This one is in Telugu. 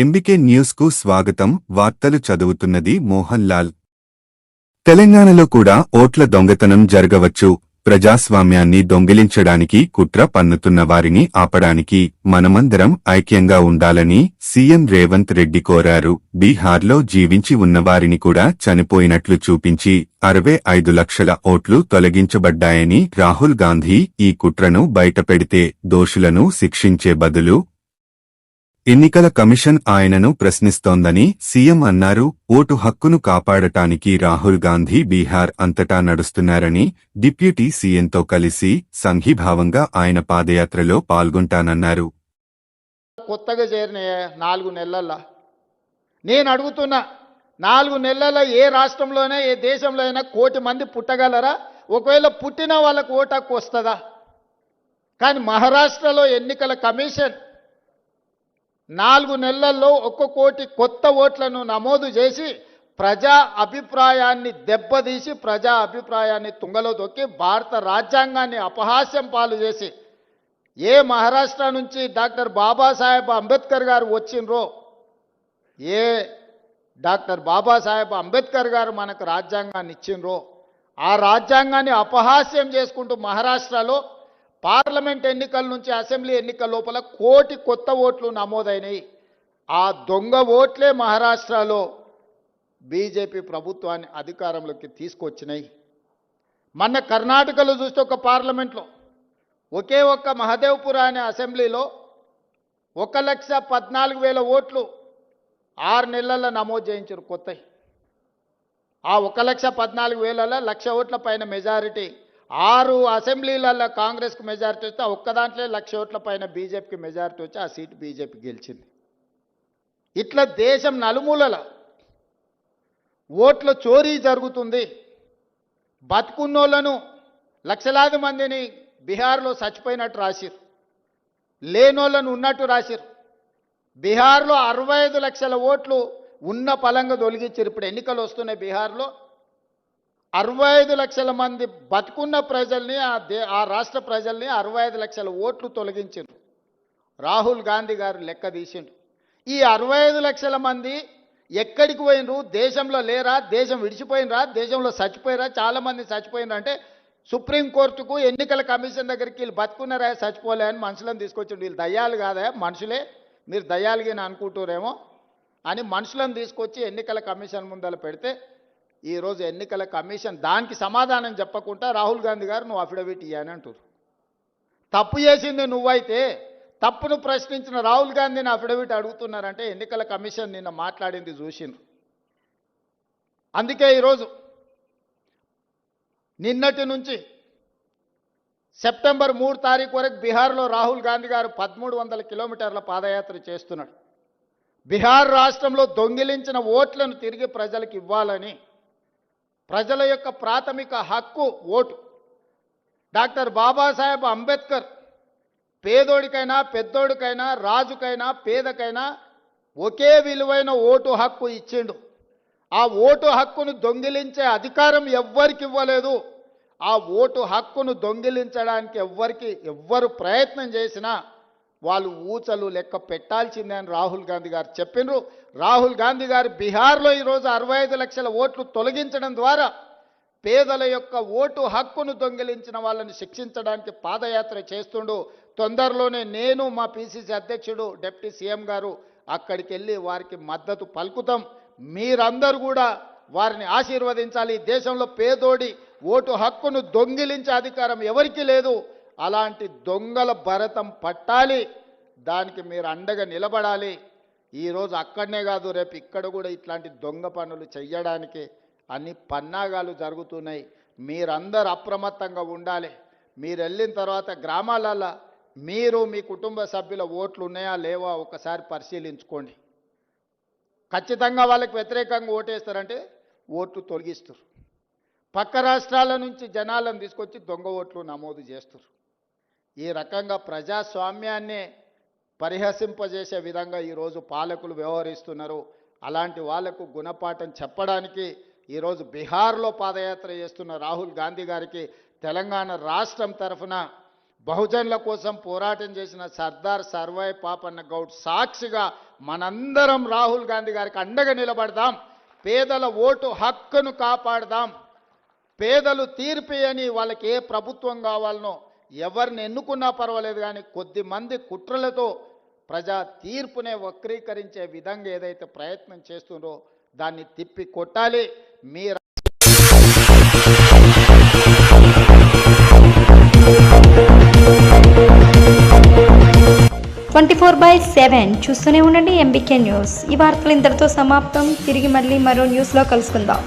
ఎంబికే న్యూస్కు స్వాగతం. వార్తలు చదువుతున్నది మోహన్ లాల్. తెలంగాణలో కూడా ఓట్ల దొంగతనం జరగవచ్చు. ప్రజాస్వామ్యాన్ని దొంగిలించడానికి కుట్ర పన్నుతున్న వారిని ఆపడానికి మనమందరం ఐక్యంగా ఉండాలని సీఎం రేవంత్ రెడ్డి కోరారు. బీహార్లో జీవించి ఉన్నవారిని కూడా చనిపోయినట్లు చూపించి అరవై ఐదు లక్షల ఓట్లు తొలగించబడ్డాయని రాహుల్ గాంధీ ఈ కుట్రను బయటపెడితే దోషులను శిక్షించే బదులు ఎన్నికల కమిషన్ ఆయనను ప్రశ్నిస్తోందని సీఎం అన్నారు. ఓటు హక్కును కాపాడటానికి రాహుల్ గాంధీ బీహార్ అంతటా నడుస్తున్నారని డిప్యూటీ సీఎంతో కలిసి సంఘీభావంగా ఆయన పాదయాత్రలో పాల్గొంటానన్నారు. కొత్తగా చేరిన నాలుగు నెలల్లో నేను అడుగుతున్నా నాలుగు నెలల ఏ రాష్ట్రంలోనే ఏ దేశంలో అయినా కోటి మంది పుట్టగలరా? ఒకవేళ పుట్టిన వాళ్ళకు ఓటు హక్కు వస్తుందా? కానీ మహారాష్ట్రలో ఎన్నికల కమిషన్ నాలుగు నెలల్లో ఒక్క కోటి కొత్త ఓట్లను నమోదు చేసి ప్రజా అభిప్రాయాన్ని దెబ్బతీసి ప్రజా అభిప్రాయాన్ని తుంగలో దొక్కి భారత రాజ్యాంగాన్ని అపహాస్యం పాలు చేసి ఏ మహారాష్ట్ర నుంచి డాక్టర్ బాబాసాహెబ్ అంబేద్కర్ గారు వచ్చిండ్రో ఏ డాక్టర్ బాబాసాహెబ్ అంబేద్కర్ గారు మనకు రాజ్యాంగాన్ని ఇచ్చిండ్రో ఆ రాజ్యాంగాన్ని అపహాస్యం చేసుకుంటూ మహారాష్ట్రలో పార్లమెంట్ ఎన్నికల నుంచి అసెంబ్లీ ఎన్నికల లోపల కోటి కొత్త ఓట్లు నమోదైనాయి. ఆ దొంగ ఓట్లే మహారాష్ట్రలో బీజేపీ ప్రభుత్వాన్ని అధికారంలోకి తీసుకొచ్చినాయి. మొన్న కర్ణాటకలో చూస్తే ఒక పార్లమెంట్లో ఒకే ఒక్క మహదేవ్పుర అనే అసెంబ్లీలో ఒక లక్ష పద్నాలుగు వేల ఓట్లు ఆరు నెలల్లో నమోదు చేయించారు కొత్తవి ఆ ఒక లక్ష పద్నాలుగు వేలలో లక్ష ఓట్ల పైన మెజారిటీ ఆరు అసెంబ్లీలలో కాంగ్రెస్కి మెజారిటీ వస్తే ఒక్క దాంట్లో లక్ష ఓట్ల పైన బీజేపీకి మెజారిటీ వచ్చి ఆ సీటు బీజేపీ గెలిచింది. ఇట్లా దేశం నలుమూలల ఓట్ల చోరీ జరుగుతుంది. బతుకున్నోళ్ళను లక్షలాది మందిని బీహార్లో చచ్చిపోయినట్టు రాసిరు. లేనోళ్ళను ఉన్నట్టు రాసిరు. బీహార్లో అరవై ఐదు లక్షల ఓట్లు ఉన్న పలంగా తొలగించారు. ఇప్పుడు ఎన్నికలు వస్తున్నాయి బీహార్లో. అరవై ఐదు లక్షల మంది బతుకున్న ప్రజల్ని ఆ దే ఆ రాష్ట్ర ప్రజల్ని అరవై ఐదు లక్షల ఓట్లు తొలగించారు రాహుల్ గాంధీ గారు లెక్క తీసిండు ఈ అరవై ఐదు లక్షల మంది ఎక్కడికి పోయినరు దేశంలో లేరా? దేశం విడిచిపోయినరా దేశంలో చచ్చిపోయినరా చాలా మంది చచ్చిపోయినరు? అంటే సుప్రీంకోర్టుకు ఎన్నికల కమిషన్ దగ్గరికి వీళ్ళు బతుకున్నారా చచ్చిపోలే అని మనుషులను తీసుకొచ్చిండు వీళ్ళు దయ్యాలు కాదా? మనుషులే. మీరు దయ్యాలుగా అనుకుంటారేమో అని మనుషులను తీసుకొచ్చి ఎన్నికల కమిషన్ ముందర పెడితే ఈరోజు ఎన్నికల కమిషన్ దానికి సమాధానం చెప్పకుండా రాహుల్ గాంధీ గారు నువ్వు అఫిడవిట్ ఇయ్యని అంటారు తప్పు చేసింది నువ్వైతే తప్పును ప్రశ్నించిన రాహుల్ గాంధీని అఫిడవిట్ అడుగుతున్నారంటే ఎన్నికల కమిషన్ నిన్న మాట్లాడింది చూసిండ్రు. అందుకే ఈరోజు నిన్నటి నుంచి సెప్టెంబర్ మూడు తారీఖు వరకు బీహార్లో రాహుల్ గాంధీ గారు పదమూడు వందల కిలోమీటర్ల పాదయాత్ర చేస్తున్నాడు బీహార్ రాష్ట్రంలో దొంగిలించిన ఓట్లను తిరిగి ప్రజలకు ఇవ్వాలని ప్రజల యొక్క ప్రాథమిక హక్కు ఓటు. డాక్టర్ బాబాసాహెబ్ అంబేద్కర్ పేదోడికైనా పెద్దోడికైనా రాజుకైనా పేదకైనా ఒకే విలువైన ఓటు హక్కు ఇచ్చిండు. ఆ ఓటు హక్కును దొంగిలించే అధికారం ఎవ్వరికి ఇవ్వలేదు. ఆ ఓటు హక్కును దొంగిలించడానికి ఎవ్వరికి ఎవ్వరు ప్రయత్నం చేసినా వాళ్ళు ఊచలు లెక్క పెట్టాల్సిందే అని రాహుల్ గాంధీ గారు చెప్పిండ్రు రాహుల్ గాంధీ గారు బీహార్లో ఈరోజు అరవై ఐదు లక్షల ఓట్లు తొలగించడం ద్వారా పేదల యొక్క ఓటు హక్కును దొంగిలించిన వాళ్ళని శిక్షించడానికి పాదయాత్ర చేస్తుండు. తొందరలోనే నేను మా పిసిసి అధ్యక్షుడు డిప్యూటీ సీఎం గారు అక్కడికి వెళ్ళి వారికి మద్దతు పలుకుతాం. మీరందరూ కూడా వారిని ఆశీర్వదించాలి. దేశంలో పేదోడి ఓటు హక్కును దొంగిలించే అధికారం ఎవరికీ లేదు. అలాంటి దొంగల భరతం పట్టాలి. దానికి మీరు అండగా నిలబడాలి. ఈరోజు అక్కడనే కాదు రేపు ఇక్కడ కూడా ఇట్లాంటి దొంగ పనులు చెయ్యడానికి అన్ని పన్నాగాలు జరుగుతున్నాయి. మీరందరూ అప్రమత్తంగా ఉండాలి. మీరు వెళ్ళిన తర్వాత గ్రామాలల్లో మీరు మీ కుటుంబ సభ్యుల ఓట్లు ఉన్నాయా లేవా ఒకసారి పరిశీలించుకోండి. ఖచ్చితంగా వాళ్ళకి వ్యతిరేకంగా ఓటేస్తారంటే ఓట్లు తొలగిస్తారు. పక్క రాష్ట్రాల నుంచి జనాలను తీసుకొచ్చి దొంగ ఓట్లు నమోదు చేస్తారు. ఈ రకంగా ప్రజాస్వామ్యాన్ని పరిహసింపజేసే విధంగా ఈరోజు పాలకులు వ్యవహరిస్తున్నారు. అలాంటి వాళ్ళకు గుణపాఠం చెప్పడానికి ఈరోజు బీహార్లో పాదయాత్ర చేస్తున్న రాహుల్ గాంధీ గారికి తెలంగాణ రాష్ట్రం తరఫున బహుజనుల కోసం పోరాటం చేసిన సర్దార్ సర్వాయ్ పాపన్న గౌడ్ సాక్షిగా మనందరం రాహుల్ గాంధీ గారికి అండగా నిలబడదాం. పేదల ఓటు హక్కును కాపాడదాం. పేదలు తీర్పియని వాళ్ళకి ఏ ప్రభుత్వం కావాలనో ఎవరిని ఎన్నుకున్నా పర్వాలేదు కానీ కొద్ది మంది కుట్రలతో ప్రజా తీర్పునే వక్రీకరించే విధంగా ఏదైతే ప్రయత్నం చేస్తుందో దాన్ని తిప్పి కొట్టాలి. మీ ట్వంటీ ఫోర్ బై సెవెన్ చూస్తూనే ఉండండి ఎంబీకే న్యూస్ ఈ వార్తలు ఇంతటితో సమాప్తం. తిరిగి మళ్ళీ మరో న్యూస్లో కలుసుకుందాం.